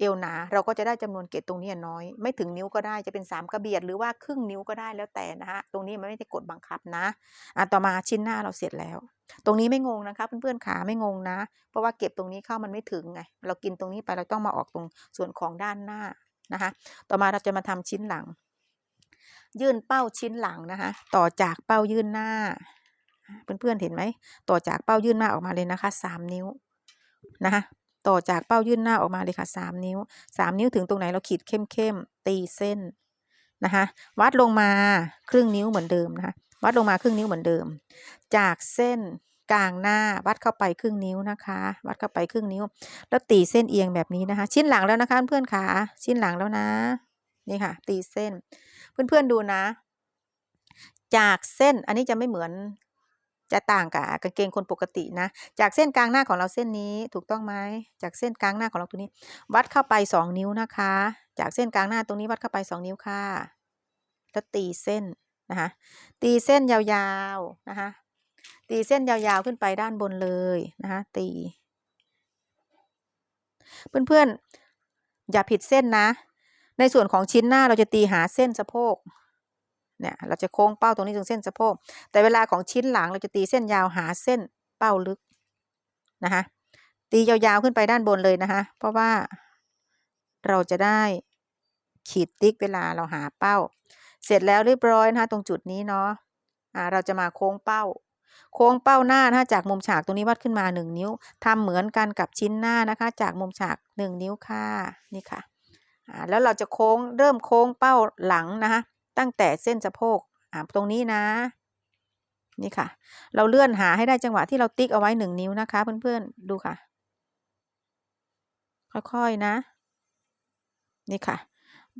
เอวหนาเราก็จะได้จำนวนเกตตรงนี้น้อย ไม่ถึงนิ้วก็ได้จะเป็น 3 กระเบียดหรือว่าครึ่งนิ้วก็ได้แล้วแต่นะคะตรงนี้มันไม่ได้กฎบังคับนะอะต่อมาชิ้นหน้าเราเสร็จแล้ว ตรงนี้ไม่งงนะคะเพื่อนๆขาไม่งงนะ เพราะว่าเก็บตรงนี้เข้ามันไม่ถึงไงเรากินตรงนี้ไปเราต้องมาออกตรงส่วนของด้านหน้านะคะต่อมาเราจะมาทำชิ้นหลัง ยื่นเป้าชิ้นหลังนะคะต่อจากเป้ายื่นหน้า เพื่อนๆเห็นไหมต่อจากเป้ายื่นหน้าออกมาเลยนะคะสามนิ้วนะคะ ต่อจากเป้ายื่นหน้าออกมาเลยค่ะสามนิ้วสามนิ้วถึงตรงไหนเราขีดเข้มๆตีเส้นนะคะวัดลงมาครึ่งนิ้วเหมือนเดิมนะคะวัดลงมาครึ่งนิ้วเหมือนเดิม จากเส้นกลางหน้าวัดเข้าไปครึ่งนิ้วนะคะ วัดเข้าไปครึ่งนิ้ว แล้วตีเส้นเอียงแบบนี้นะคะ ชิ้นหลังแล้วนะคะเพื่อนขาชิ้นหลังแล้วนะนี่ค่ะ ตีเส้น เพื่อนๆดูนะ จากเส้นอันนี้จะไม่เหมือน จะต่างกับกางเกงคนปกตินะ จากเส้นกลางหน้าของเราเส้นนี้ถูกต้องไหมจากเส้นกลางหน้าของเราตรงนี้ วัดเข้าไปสองนิ้วนะคะ จากเส้นกลางหน้าตรงนี้วัดเข้าไปสองนิ้วค่ะ แล้วตีเส้นนะคะ ตีเส้นยาวๆนะคะ ตีเส้นยาวๆขึ้นไปด้านบนเลยนะคะตี เพื่อนๆอย่าผิดเส้นนะ ในส่วนของชิ้นหน้าเราจะตีหาเส้นสะโพก เนี่ยเราจะโค้งเป้าตรงนี้ตรงเส้นสะโพก แต่เวลาของชิ้นหลังเราจะตีเส้นยาวหาเส้นเป้าลึกนะคะตียาวๆขึ้นไปด้านบนเลยนะคะเพราะว่าเราจะได้ขีดติ๊กเวลาเราหาเป้า เสร็จแล้วเรียบร้อยนะคะตรงจุดนี้เนาะเราจะมาโค้งเป้า โค้งเป้าหน้านะคะจากมุมฉากตรงนี้วัดขึ้นมา 1 นิ้วทำเหมือนกันกับชิ้นหน้านะคะ จากมุมฉาก 1 นิ้วค่ะนี่ค่ะแล้วเราจะโค้งเริ่มโค้งเป้าหลังนะคะ ตั้งแต่เส้นสะโพกอ่าตรงนี้นะ นี่ค่ะ เราเลื่อนหาให้ได้จังหวะที่เราติ๊กเอาไว้หนึ่งนิ้วนะคะ เพื่อนๆดูค่ะ ค่อยๆนะ นี่ค่ะ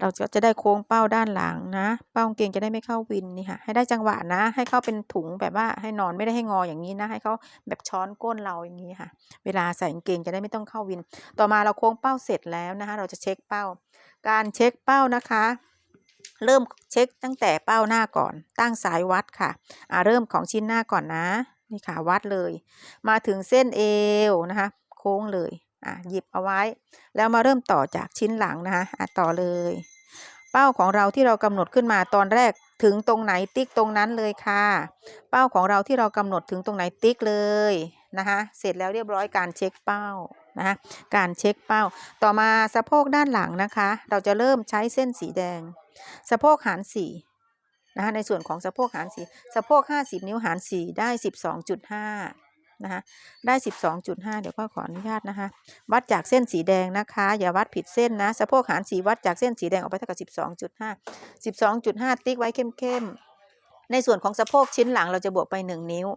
เราก็จะได้โค้งเป้าด้านหลังนะ เป้าเกงจะได้ไม่เข้าวินนี่ค่ะ ให้ได้จังหวะนะ ให้เข้าเป็นถุงแบบว่าให้นอนไม่ได้ให้งออย่างนี้นะ ให้เขาแบบช้อนก้นเราอย่างนี้ค่ะ เวลาใส่กางเกงจะได้ไม่ต้องเข้าวิน ต่อมาเราโค้งเป้าเสร็จแล้วนะคะ เราจะเช็คเป้า การเช็คเป้านะคะ เริ่มเช็คตั้งแต่เป้าหน้าก่อน ตั้งสายวัดค่ะอ่าเริ่มของชิ้นหน้าก่อนนะนี่ค่ะวัดเลย มาถึงเส้นเอวนะคะ โค้งเลยอะหยิบเอาไว้ แล้วมาเริ่มต่อจากชิ้นหลังนะคะอะต่อเลย เป้าของเราที่เรากำหนดขึ้นมาตอนแรกถึงตรงไหนติ๊กตรงนั้นเลยค่ะ เป้าของเราที่เรากำหนดถึงตรงไหนติ๊กเลยนะคะ เสร็จแล้วเรียบร้อยการเช็คเป้านะคะการเช็คเป้า ต่อมาสะโพกด้านหลังนะคะ เราจะเริ่มใช้เส้นสีแดง สะโพกหารสี่นะคะในส่วนของสะโพกหารสี่สะโพกห้าสิบนิ้วหารสี่ได้สิบสองจุดห้านะคะได้สิบสองจุดห้าเดี๋ยวก็ขออนุญาตนะคะ วัดจากเส้นสีแดงนะคะ อย่าวัดผิดเส้นนะ สะโพกหารสี่วัดจากเส้นสีแดงออกไปเท่ากับสิบสองจุดห้าสิบสองจุดห้าติ๊กไว้เข้มๆ ในส่วนของสะโพกชิ้นหลังเราจะบวกไปหนึ่งนิ้ว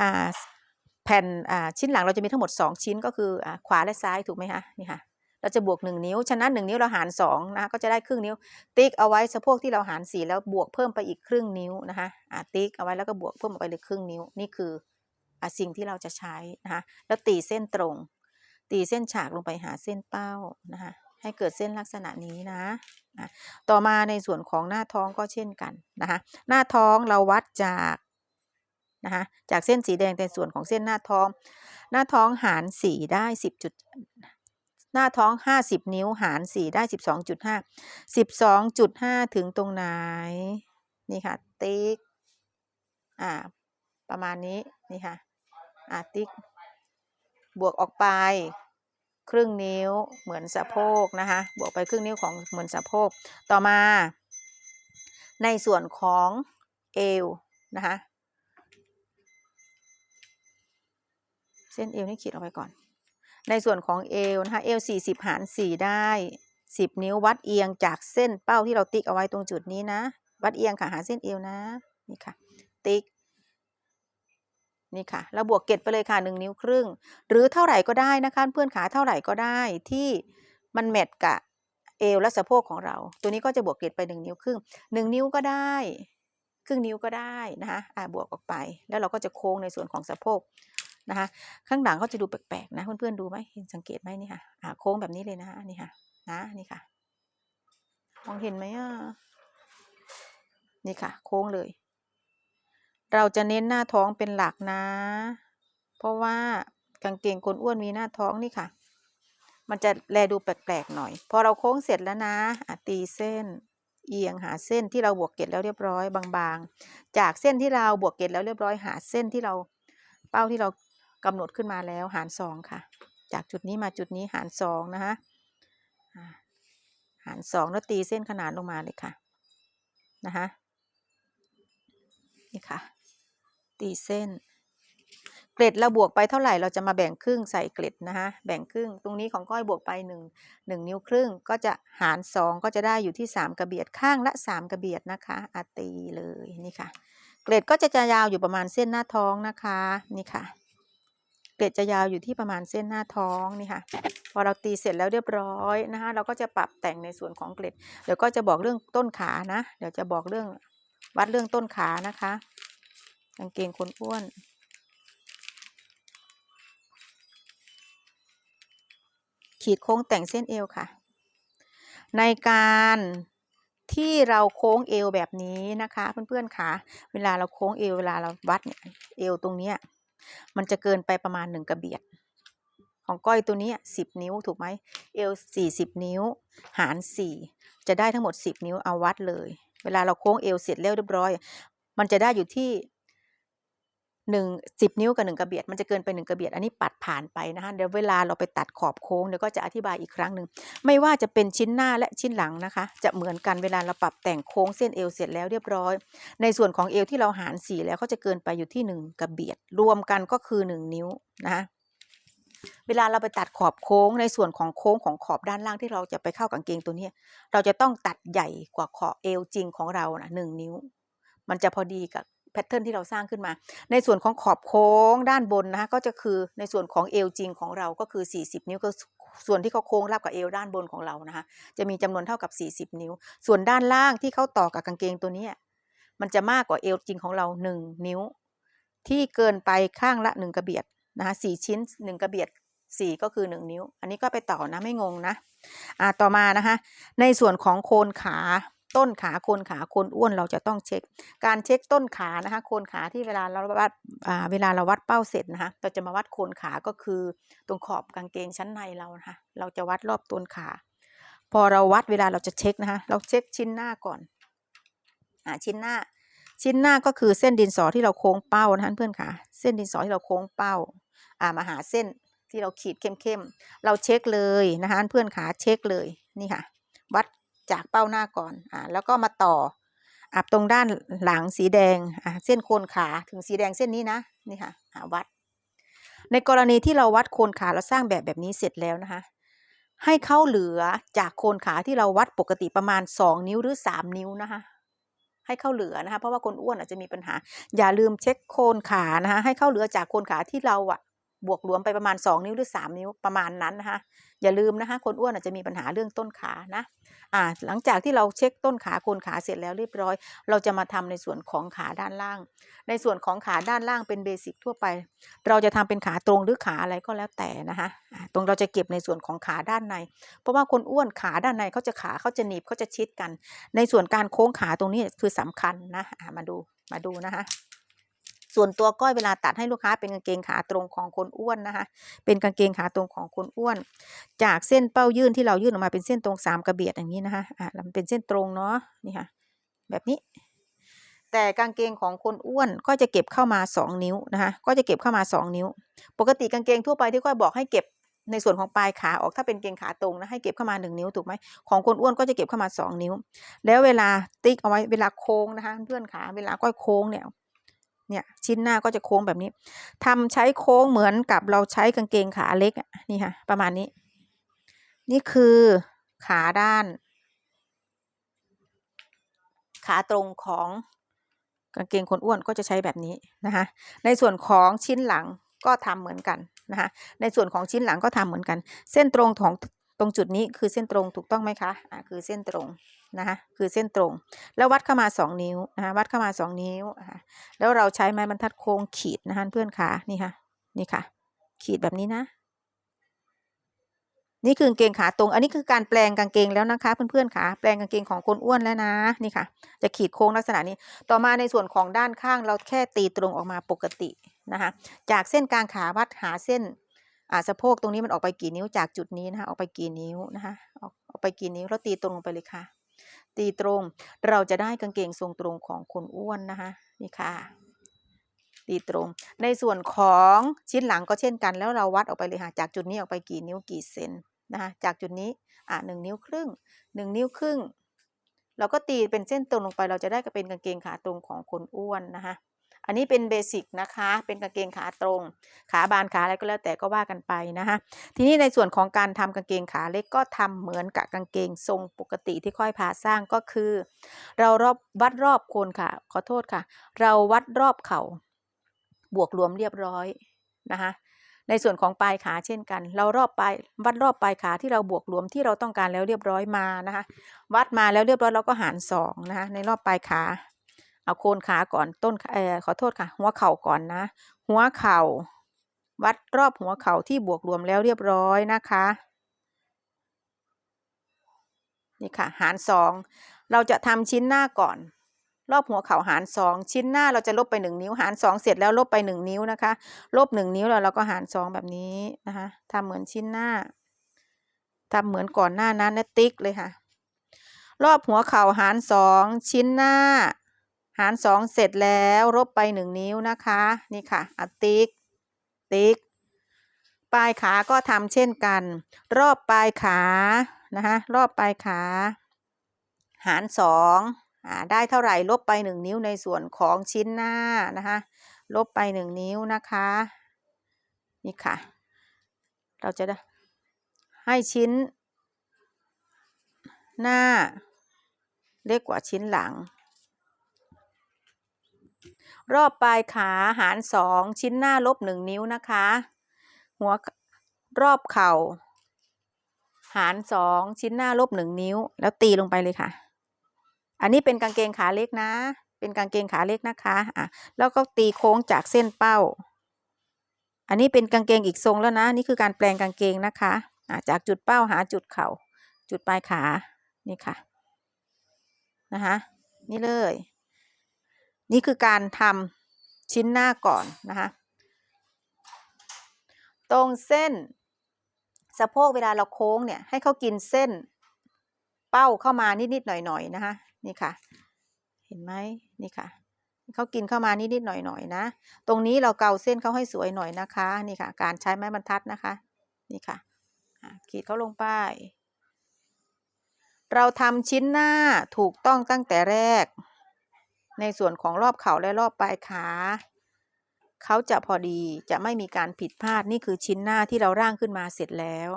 อ่าแผ่นอ่าชิ้นหลังเราจะมีทั้งหมดสองชิ้นก็คืออ่าขวาและซ้ายถูกไหมคะนี่ค่ะ เราจะบวก 1 นิ้ว ฉะนั้น 1 นิ้วเราหาร2นะคะก็จะได้ครึ่งนิ้ว ติ๊กเอาไว้สะโพกที่เราหาร4แล้วบวกเพิ่มไปอีกครึ่งนิ้วนะคะอ่าติ๊กเอาไว้แล้วก็บวกเพิ่มไปเลยครึ่งนิ้ว นี่คืออ่าสิ่งที่เราจะใช้นะคะแล้วตีเส้นตรง ตีเส้นฉากลงไปหาเส้นเป้านะคะให้เกิดเส้นลักษณะนี้นะอะต่อมาในส่วนของหน้าท้องก็เช่นกันนะคะ หน้าท้องเราวัดจากนะคะจากเส้นสีแดงในส่วนของเส้นหน้าท้อง หน้าท้องหาร4ได้10จุด หน้าท้อง 50 นิ้วหาร 4 ได้ 12.5 12.5 ถึงตรงไหน นี่ค่ะ ติ๊ก อ่า ประมาณนี้ นี่ค่ะ อ่า ติ๊ก บวกออกไป ครึ่งนิ้วเหมือนสะโพกนะคะ บวกไปครึ่งนิ้วของเหมือนสะโพก ต่อมา ในส่วนของเอวนะคะ เส้นเอวนี่ขีดเอาไว้ก่อน ในส่วนของเอวนะคะเอว40 หาร 4 ได้ 10 นิ้ววัดเอียงจากเส้นเป้าที่เราติ๊กเอาไว้ตรงจุดนี้นะ วัดเอียงค่ะหาเส้นเอวนะนี่ค่ะ ติ๊กนี่ค่ะแล้วบวกเกตไปเลยค่ะ 1 นิ้วครึ่ง หรือเท่าไหร่ก็ได้นะคะเพื่อนขาเท่าไหร่ก็ได้ที่มันแมทกับเอวและสะโพกของเรา ตัวนี้ก็จะบวกเกตไป 1 นิ้วครึ่ง 1 นิ้วก็ได้ ครึ่งนิ้วก็ได้นะคะอ่าบวกออกไป แล้วเราก็จะโค้งในส่วนของสะโพก นะคะข้างหลังก็จะดูแปลกๆนะเพื่อนๆดูไหมเห็นสังเกตไหมนี่ค่ะอ่าโค้งแบบนี้เลยนะคะนี่ค่ะนะนี่ค่ะมองเห็นไหมอะนี่ค่ะ โค้งเลย เราจะเน้นหน้าท้องเป็นหลักนะ เพราะว่ากางเกงคนอ้วนมีหน้าท้องนี่ค่ะ มันจะแลดูแปลกๆหน่อย พอเราโค้งเสร็จแล้วนะะตีเส้นเอียงหาเส้นที่เราบวกเกล็ดแล้วเรียบร้อยบางๆ จากเส้นที่เราบวกเกล็ดแล้วเรียบร้อยหาเส้นที่เราเป้าที่เรา กำหนดขึ้นมาแล้วหารสองค่ะ จากจุดนี้มาจุดนี้หารสองนะคะหารสองแล้วตีเส้นขนานลงมาเลยค่ะนะคะนี่ค่ะ ตีเส้น เกล็ดเราบวกไปเท่าไหร่เราจะมาแบ่งครึ่งใส่เกล็ดนะคะแบ่งครึ่งตรงนี้ของก้อยบวกไปหนึ่งหนึ่งนิ้วครึ่งก็จะหารสองก็จะได้อยู่ที่สามกระเบียดข้างละสามกระเบียดนะคะอาตีเลยนี่ค่ะ เกล็ดก็จะจะยาวอยู่ประมาณเส้นหน้าท้องนะคะนี่ค่ะ ล็ดจะยาวอยู่ที่ประมาณเส้นหน้าท้องนี่ค่ะ พอเราตีเสร็จแล้วเรียบร้อยนะคะ เราก็จะปรับแต่งในส่วนของเกล็ด เดี๋ยวก็จะบอกเรื่องต้นขานะ เดี๋ยวจะบอกเรื่องวัดเรื่องต้นขานะคะกางเกงคนอ้วนขีดโค้งแต่งเส้นเอวค่ะ ในการที่เราโค้งเอวแบบนี้นะคะ เพื่อนๆค่ะ เวลาเราโค้งเอวเวลาเราวัดเนี่ยเอวตรงเนี้ย มันจะเกินไปประมาณหนึ่งกระเบียด ของก้อยตัวนี้สิบนิ้วถูกไหมเอลสี่สิบนิ้ว หารสี่จะได้ทั้งหมดสิบนิ้วเอาวัดเลย เวลาเราโค้งเอลเสร็จแล้วเรียบร้อย มันจะได้อยู่ที่ หนึ่งสิบนิ้วกับหนึ่งกระเบียดมันจะเกินไปหนึ่งกระเบียดอันนี้ปัดผ่านไปนะคะเดี๋ยวเวลาเราไปตัดขอบโค้งเดี๋ยวก็จะอธิบายอีกครั้งหนึ่งไม่ว่าจะเป็นชิ้นหน้าและชิ้นหลังนะคะ จะเหมือนกันเวลาเราปรับแต่งโค้งเส้นเอวเสร็จแล้วเรียบร้อย ในส่วนของเอวที่เราหารสี่แล้วเขาจะเกินไปอยู่ที่หนึ่งกระเบียดรวมกันก็คือหนึ่งนิ้วนะคะเวลาเราไปตัดขอบโค้งในส่วนของโค้งของขอบด้านล่างที่เราจะไปเข้ากางเกงตัวนี้ เราจะต้องตัดใหญ่กว่าขอบเอวจริงของเรานะหนึ่งนิ้ว มันจะพอดีกับ แพทเทิร์นที่เราสร้างขึ้นมา ในส่วนของขอบโค้งด้านบนนะคะก็จะคือในส่วนของเอวจริงของเราก็คือ 40 นิ้วก็ส่วนที่เขาโค้งรับกับเอวด้านบนของเรานะคะจะมีจำนวนเท่ากับ 40 นิ้ว ส่วนด้านล่างที่เขาต่อกับกางเกงตัวนี้มันจะมากกว่าเอวจริงของเรา 1 นิ้ว ที่เกินไปข้างละ 1 กระเบียดนะคะสี่ชิ้น 1 กระเบียด 4 ก็คือ 1 นิ้ว อันนี้ก็ไปต่อนะไม่งงนะอ่าต่อมานะคะในส่วนของโคนขา ต้นขาโคนขาโคนอ้วนเราจะต้องเช็ค การเช็คต้นขานะคะโคนขาที่เวลาเราวัดเวลาเราวัดเป้าเสร็จนะคะเราจะมาวัดโคนขาก็คือตรงขอบกางเกงชั้นในเรานะคะเราจะวัดรอบต้นขา พอเราวัดเวลาเราจะเช็คนะคะเราเช็คชิ้นหน้าก่อนอ่าชิ้นหน้า ชิ้นหน้าก็คือเส้นดินสอที่เราโค้งเป้านะคะเพื่อนค่ะเส้นดินสอที่เราโค้งเป้าอ่ามาหาเส้นที่เราขีดเข้มๆ เราเช็คเลยนะคะเพื่อนขาเช็คเลยนี่ค่ะ วัด จากเป้าหน้าก่อนอ่าแล้วก็มาต่ออะตรงด้านหลังสีแดงอะเส้นโคนขาถึงสีแดงเส้นนี้นะนี่ค่ะอะวัด ในกรณีที่เราวัดโคนขาเราสร้างแบบแบบนี้เสร็จแล้วนะคะ ให้เข้าเหลือจากโคนขาที่เราวัดปกติประมาณ 2 นิ้วหรือ 3 นิ้วนะคะให้เข้าเหลือนะคะเพราะว่าคนอ้วนอาจจะมีปัญหา อย่าลืมเช็คโคนขานะคะให้เข้าเหลือจากโคนขาที่เราอะ บวกรวมไปประมาณ 2 นิ้วหรือ 3 นิ้วประมาณนั้นนะคะอย่าลืมนะคะคนอ้วนอาจจะมีปัญหาเรื่องต้นขานะอ่าหลังจากที่เราเช็คต้นขาโคนขาเสร็จแล้วเรียบร้อย เราจะมาทำในส่วนของขาด้านล่าง ในส่วนของขาด้านล่างเป็นเบสิกทั่วไป เราจะทำเป็นขาตรงหรือขาอะไรก็แล้วแต่นะคะตรงเราจะเก็บในส่วนของขาด้านใน เพราะว่าคนอ้วนขาด้านในเขาจะขาเขาจะหนีบเขาจะชิดกัน ในส่วนการโค้งขาตรงนี้คือสำคัญนะมาดูมาดูนะคะ ส่วนตัวก้อยเวลาตัดให้ลูกค้าเป็นกางเกงขาตรงของคนอ้วนนะคะ เป็นกางเกงขาตรงของคนอ้วน จากเส้นเป้ายื่นที่เรายื่นออกมาเป็นเส้นตรงสามกระเบียดอย่างนี้นะคะอะแล้วมันเป็นเส้นตรงเนาะนี่ค่ะ แบบนี้ แต่กางเกงของคนอ้วนก็จะเก็บเข้ามาสองนิ้วนะคะ ก็จะเก็บเข้ามาสองนิ้ว ปกติกางเกงทั่วไปที่ก้อยบอกให้เก็บในส่วนของปลายขาออกถ้าเป็นเกงขาตรงนะให้เก็บเข้ามาหนึ่งนิ้วถูกไหมของคนอ้วนก็จะเก็บเข้ามาสองนิ้ว แล้วเวลาติ๊กเอาไว้เวลาโค้งนะคะ เพื่อนขาเวลาก้อยโค้งเนี่ย เนี่ยชิ้นหน้าก็จะโค้งแบบนี้ทำใช้โค้งเหมือนกับเราใช้กางเกงขาเล็กอะนี่ค่ะ ประมาณนี้ นี่คือขาด้าน ขาตรงของกางเกงคนอ้วนก็จะใช้แบบนี้นะคะในส่วนของชิ้นหลังก็ทำเหมือนกันนะคะในส่วนของชิ้นหลังก็ทำเหมือนกัน เส้นตรงของ รงจุดนี้คือเส้นตรงถูกต้องไหมคะอ่าคือเส้นตรงนะคะคือเส้นตรง แล้ววัดเข้ามา 2 นิ้วนะคะวัดเข้ามา 2 นิ้วนะคะแล้วเราใช้ไม้บรรทัดโค้งขีดนะคะเพื่อนขานี่ค่ะนี่ค่ะ ขีดแบบนี้นะ นี่คือกางเกงขาตรง อันนี้คือการแปลงกางเกงแล้วนะคะ เพื่อนๆขาแปลงกางเกงของคนอ้วนแล้วนะนี่ค่ะ จะขีดโค้งลักษณะนี้ ต่อมาในส่วนของด้านข้างเราแค่ตีตรงออกมาปกตินะคะจากเส้นกลางขาวัดหาเส้น อ่าสะโพกตรงนี้มันออกไปกี่นิ้วจากจุดนี้นะคะออกไปกี่นิ้วนะคะออกออกไปกี่นิ้วแล้วตีตรงลงไปเลยค่ะ ตีตรงเราจะได้กางเกงทรงตรงของคนอ้วนนะคะนี่ค่ะตีตรง ในส่วนของชิ้นหลังก็เช่นกัน แล้วเราวัดออกไปเลยค่ะจากจุดนี้ออกไปกี่นิ้วกี่เซนนะคะจากจุดนี้อะหนึ่งนิ้วครึ่งหนึ่งนิ้วครึ่งเราก็ตีเป็นเส้นตรงลงไปเราจะได้กเป็นกางเกงขาตรงของคนอ้วนนะคะ อันนี้เป็นเบสิกนะคะ เป็นกางเกงขาตรง ขาบานขาอะไรก็แล้วแต่ก็ว่ากันไปนะคะทีนี้ในส่วนของการทำกางเกงขาเล็กก็ทำเหมือนกับกางเกงทรงปกติที่ค่อยพาสร้างก็คือ เรารอบวัดรอบโคนค่ะ ขอโทษค่ะ เราวัดรอบเข่าบวกรวมเรียบร้อยนะคะในส่วนของปลายขาเช่นกัน เรารอบปลายวัดรอบปลายขาที่เราบวกรวมที่เราต้องการแล้วเรียบร้อยมานะคะ วัดมาแล้วเรียบร้อยเราก็หารสองนะคะในรอบปลายขา เอาโคนขาก่อนต้นเอ่อขอโทษค่ะ หัวเข่าก่อนนะ หัวเข่า วัดรอบหัวเข่าที่บวกรวมแล้วเรียบร้อยนะคะนี่ค่ะหารสองเราจะทำชิ้นหน้าก่อน รอบหัวเข่าหารสองชิ้นหน้าเราจะลบไปหนึ่งนิ้ว หารสองเสร็จแล้วลบไปหนึ่งนิ้วนะคะลบหนึ่งนิ้วแล้วเราก็หารสองแบบนี้นะคะทำเหมือนชิ้นหน้าทำเหมือนก่อนหน้านั้นนะติ๊กเลยค่ะ รอบหัวเข่าหารสองชิ้นหน้า หารสองเสร็จแล้วลบไปหนึ่งนิ้วนะคะ นี่ค่ะอติ๊ก ติ๊ก ปลายขาก็ทำเช่นกัน รอบปลายขา นะคะรอบปลายขา หารสองอ่าได้เท่าไหร่ลบไปหนึ่งนิ้วในส่วนของชิ้นหน้านะคะลบไปหนึ่งนิ้วนะคะ นี่ค่ะ เราจะได้ให้ชิ้น หน้า เล็กกว่าชิ้นหลัง รอบปลายขาหารสองชิ้นหน้าลบหนึ่งนิ้วนะคะ หัวรอบเข่า หารสองชิ้นหน้าลบหนึ่งนิ้ว แล้วตีลงไปเลยค่ะ อันนี้เป็นกางเกงขาเล็กนะ เป็นกางเกงขาเล็กนะคะอะแล้วก็ตีโค้งจากเส้นเป้า อันนี้เป็นกางเกงอีกทรงแล้วนะ นี่คือการแปลงกางเกงนะคะอะจากจุดเป้าหาจุดเข่า จุดปลายขานี่ค่ะนะคะนี่เลย นี่คือการทำชิ้นหน้าก่อนนะคะ ตรงเส้นสะโพกเวลาเราโค้งเนี่ยให้เขากินเส้นเป้าเข้ามานิดๆหน่อยๆนะคะนี่ค่ะ เห็นไหมนี่ค่ะเขากินเข้ามานิดๆหน่อยๆนะ ตรงนี้เราเกาเส้นเขาให้สวยหน่อยนะคะนี่ค่ะ การใช้ไม้บรรทัดนะคะ นี่ค่ะอะขีดเขาลงไป เราทำชิ้นหน้าถูกต้องตั้งแต่แรก ในส่วนของรอบเข่าและรอบปลายขาเขาจะพอดีจะไม่มีการผิดพลาดนี่คือชิ้นหน้าที่เราร่างขึ้นมาเสร็จแล้ว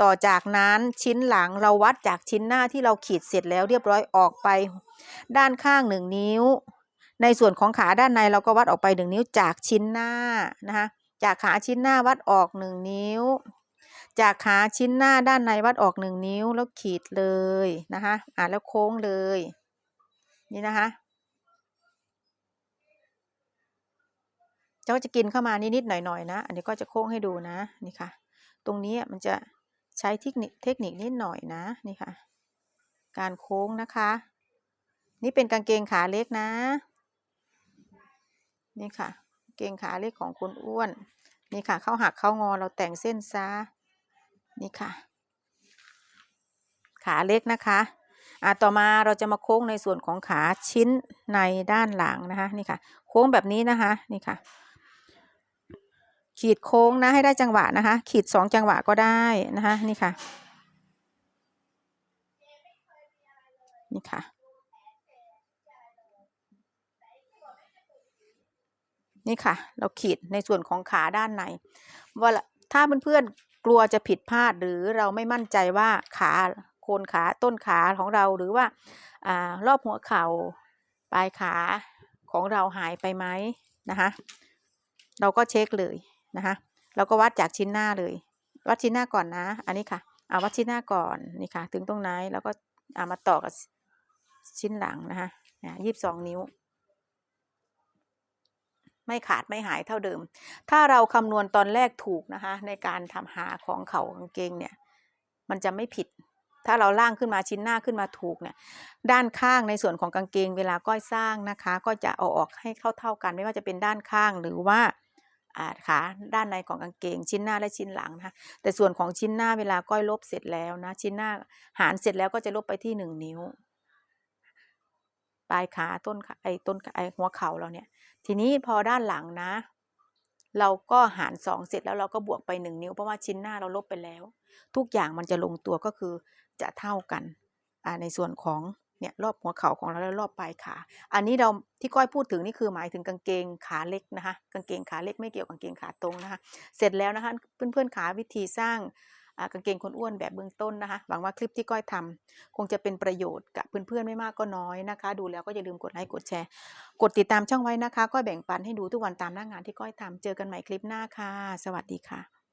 ต่อจากนั้นชิ้นหลังเราวัดจากชิ้นหน้าที่เราขีดเสร็จแล้วเรียบร้อยออกไป ด้านข้างหนึ่งนิ้ว ในส่วนของขาด้านในเราก็วัดออกไปหนึ่งนิ้วจากชิ้นหน้านะคะจากขาชิ้นหน้าวัดออกหนึ่งนิ้ว จากขาชิ้นหน้าด้านในวัดออกหนึ่งนิ้วแล้วขีดเลยนะคะอ่าแล้วโค้งเลย นี่นะคะ เจ้าจะกินเข้ามานิดๆหน่อยๆนะ อันนี้ก็จะโค้งให้ดูนะนี่ค่ะ ตรงนี้มันจะใช้เทคนิคเทคนิคนิดหน่อยนะนี่ค่ะ การโค้งนะคะ นี่เป็นกางเกงขาเล็กนะ นี่ค่ะกางเกงขาเล็กของคนอ้วน นี่ค่ะเข้าหักเข้างอเราแต่งเส้นซะนี่ค่ะ ขาเล็กนะคะอะต่อมาเราจะมาโค้งในส่วนของขาชิ้นในด้านหลังนะคะนี่ค่ะ โค้งแบบนี้นะคะนี่ค่ะ ขีดโค้งนะให้ได้จังหวะนะคะ ขีดสองจังหวะก็ได้นะคะนี่ค่ะ นี่ค่ะ นี่ค่ะ เราขีดในส่วนของขาด้านในว่าถ้าเพื่อนๆกลัวจะผิดพลาดหรือเราไม่มั่นใจว่าขาโคนขาต้นขาของเราหรือว่าอารอบหัวเข่าปลายขาของเราหายไปไหมนะคะเราก็เช็คเลย นะคะเราก็วัดจากชิ้นหน้าเลย วัดชิ้นหน้าก่อนนะ อันนี้ค่ะเอาวัดชิ้นหน้าก่อนนี่ค่ะ ถึงตรงไหนแล้วก็เอามาต่อกับชิ้นหลังนะคะยี่สิบสองนิ้ว ไม่ขาดไม่หายเท่าเดิม ถ้าเราคำนวณตอนแรกถูกนะคะ ในการทำหาของเขากางเกงเนี่ย มันจะไม่ผิด ถ้าเราล่างขึ้นมาชิ้นหน้าขึ้นมาถูกเนี่ย ด้านข้างในส่วนของกางเกง เวลาก้อยสร้างนะคะ ก็จะเอาออกให้เข้าเท่ากัน ไม่ว่าจะเป็นด้านข้างหรือว่า อ่าขาด้านในของกางเกง ชิ้นหน้าและชิ้นหลังนะคะแต่ส่วนของชิ้นหน้าเวลาก้อยลบเสร็จแล้วนะ ชิ้นหน้าหารเสร็จแล้วก็จะลบไปที่หนึ่งนิ้ว ปลายขาต้นขาไอ้ต้นไอ้หัวเข่าเราเนี่ย ทีนี้พอด้านหลังนะ เราก็หารสองเสร็จแล้วเราก็บวกไปหนึ่งนิ้วเพราะว่าชิ้นหน้าเราลบไปแล้ว ทุกอย่างมันจะลงตัวก็คือจะเท่ากันในส่วนของ เนี่ยรอบหัวเข่าของเราและรอบปลายขา อันนี้เราที่ก้อยพูดถึงนี่คือหมายถึงกางเกงขาเล็กนะคะกางเกงขาเล็กไม่เกี่ยวกับกางเกงขาตรงนะคะ เสร็จแล้วนะคะเพื่อนๆขาวิธีสร้างกางเกงคนอ้วนแบบเบื้องต้นนะคะ หวังว่าคลิปที่ก้อยทำคงจะเป็นประโยชน์กับเพื่อนๆไม่มากก็น้อยนะคะ ดูแล้วก็อย่าลืมกดไลค์กดแชร์ กดติดตามช่องไว้นะคะก้อยแบ่งปันให้ดูทุกวันตามหน้างานที่ก้อยทำเจอกันใหม่คลิปหน้าค่ะ สวัสดีค่ะ